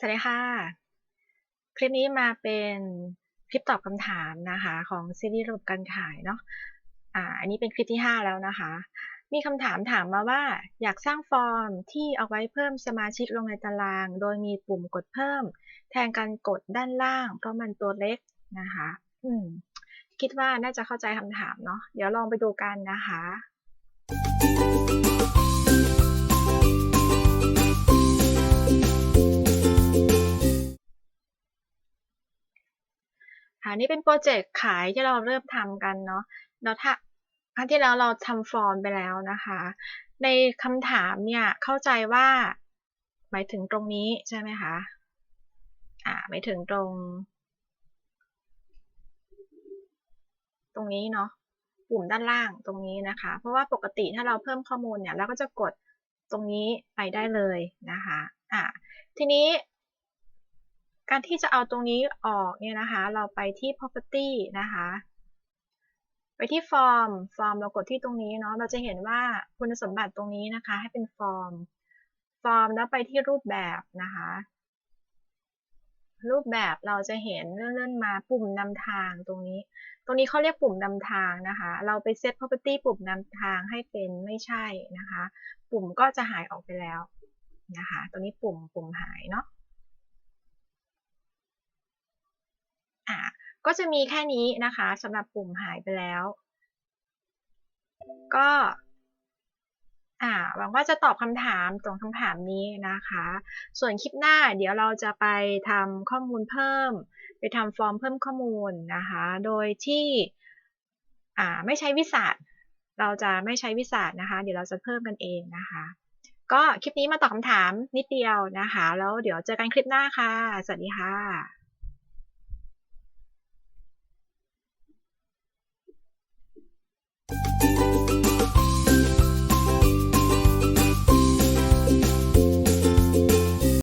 สวัสดีค่ะ คลิปนี้มาเป็นคลิปตอบคำถามนะคะของซีรีส์ระบบการขายเนาะ อ่า อันนี้เป็นคลิปที่ 5 แล้วนะคะ มีคำถามถามมาว่า อยากสร้างฟอร์มที่เอาไว้เพิ่มสมาชิกลงในตาราง โดยมีปุ่มกดเพิ่ม แทนการกดด้านล่าง เพราะมันตัวเล็กนะคะ อืม คิดว่าน่าจะเข้าใจคำถามเนาะ เดี๋ยวลองไปดูกันนะคะ ค่ะนี่เป็นโปรเจกต์ขายที่เราเริ่มทำกันเนาะแล้วถ้าครั้งที่แล้วเราทำฟอร์มไปแล้วนะคะ ในคำถามเนี่ยเข้าใจว่า หมายถึงตรงนี้ใช่ไหมคะอ่าหมายถึงตรง ตรงนี้เนาะปุ่มด้านล่างตรงนี้นะคะ เพราะว่าปกติถ้าเราเพิ่มข้อมูลเนี่ยเราก็จะกดตรงนี้ไปได้เลยนะคะอ่าทีนี้ การที่จะเอาตรงนี้ออกเนี่ยนะคะ เราไปที่ property นะคะ ไปที่ form form เรากดที่ตรงนี้เนาะ เราจะเห็นว่าคุณสมบัติตรงนี้นะคะ ให้เป็น form form แล้วไปที่รูปแบบนะคะ รูปแบบเราจะเห็นเลื่อนๆมาปุ่มนำทางตรงนี้ ตรงนี้เขาเรียกปุ่มนำทางนะคะ เราไปเซต property ปุ่มนำทางให้เป็นไม่ใช่นะคะ ปุ่มก็จะหายออกไปแล้วนะคะ ตรงนี้ปุ่มปุ่มหายเนาะ อ่า ก็จะมีแค่นี้นะคะสำหรับปุ่มหายไปแล้ว ก็อ่าหวังว่าจะตอบคำถามตรงคำถามนี้นะคะ ส่วนคลิปหน้าเดี๋ยวเราจะไปทำข้อมูลเพิ่ม ไปทำฟอร์มเพิ่มข้อมูลนะคะ โดยที่อ่าไม่ใช้วิสัทเราจะไม่ใช้วิสัทนะคะ เดี๋ยวเราจะเพิ่มกันเองนะคะ ก็คลิปนี้มาตอบคำถามนิดเดียวนะคะ แล้วเดี๋ยวเจอกันคลิปหน้าค่ะ สวัสดีค่ะ